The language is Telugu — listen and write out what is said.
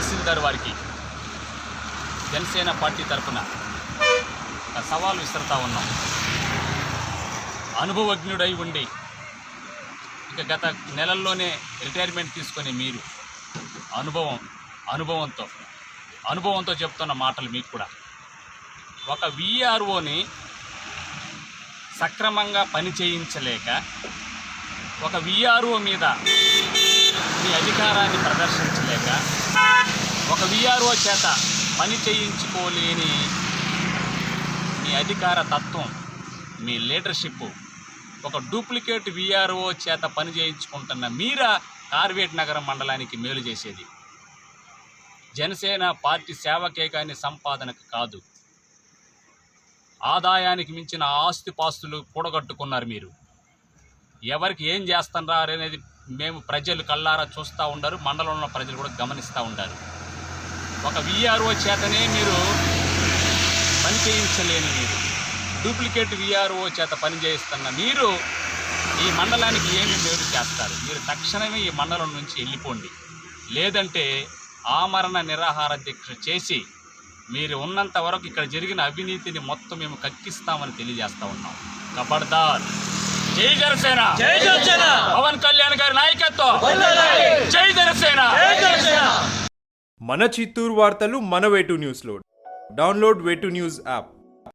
తహసీల్దార్ వారికి జనసేన పార్టీ తరఫున సవాలు సవాల్ విసురుతా ఉన్నాం. అనుభవజ్ఞుడై ఉండి ఇక గత నెలల్లోనే రిటైర్మెంట్ తీసుకునే మీరు అనుభవం అనుభవంతో అనుభవంతో చెప్తున్న మాటలు మీకు కూడా. ఒక విఆర్ఓని సక్రమంగా పని చేయించలేక ఒక విఆర్ఓ మీద మీ అధికారాన్ని ప్రదర్శించలేక ఒక విఆర్ఓ చేత పని చేయించుకోలేని మీ అధికార తత్వం మీ లీడర్షిప్ ఒక డూప్లికేట్ విఆర్ఓ చేత పని చేయించుకుంటున్న మీరా కార్వేట్ నగరం మండలానికి మేలు చేసేది? జనసేన పార్టీ సేవకే కానీ సంపాదనకు కాదు. ఆదాయానికి మించిన ఆస్తి పాస్తులు కూడగట్టుకున్నారు మీరు. ఎవరికి ఏం చేస్తున్నారనేది మేము ప్రజలు కళ్ళారా చూస్తూ ఉండరు మండలంలో ఉన్న ప్రజలు కూడా గమనిస్తూ ఉంటారు ఒక విఆర్ఓ చేతనే మీరు పని చేయించలేని మీరు. డూప్లికేట్ విఆర్ఓ చేత పని చేయిస్తున్న మీరు ఈ మండలానికి ఏమి మేలు చేస్తారు? మీరు తక్షణమే ఈ మండలం నుంచి వెళ్ళిపోండి. లేదంటే ఆమరణ నిరాహార దీక్ష చేసి మీరు ఉన్నంత వరకు ఇక్కడ జరిగిన అవినీతిని మొత్తం మేము కక్కిస్తామని తెలియజేస్తా ఉన్నాం. కబడ్దార్. జై జనసేన. జై జనసేన. పవన్ కళ్యాణ్ గారి నాయకత్వం జై జనసేన జై జనసేన మన చిత్తూరు వార్తలు మన వేటు న్యూస్లో. Download way two news app.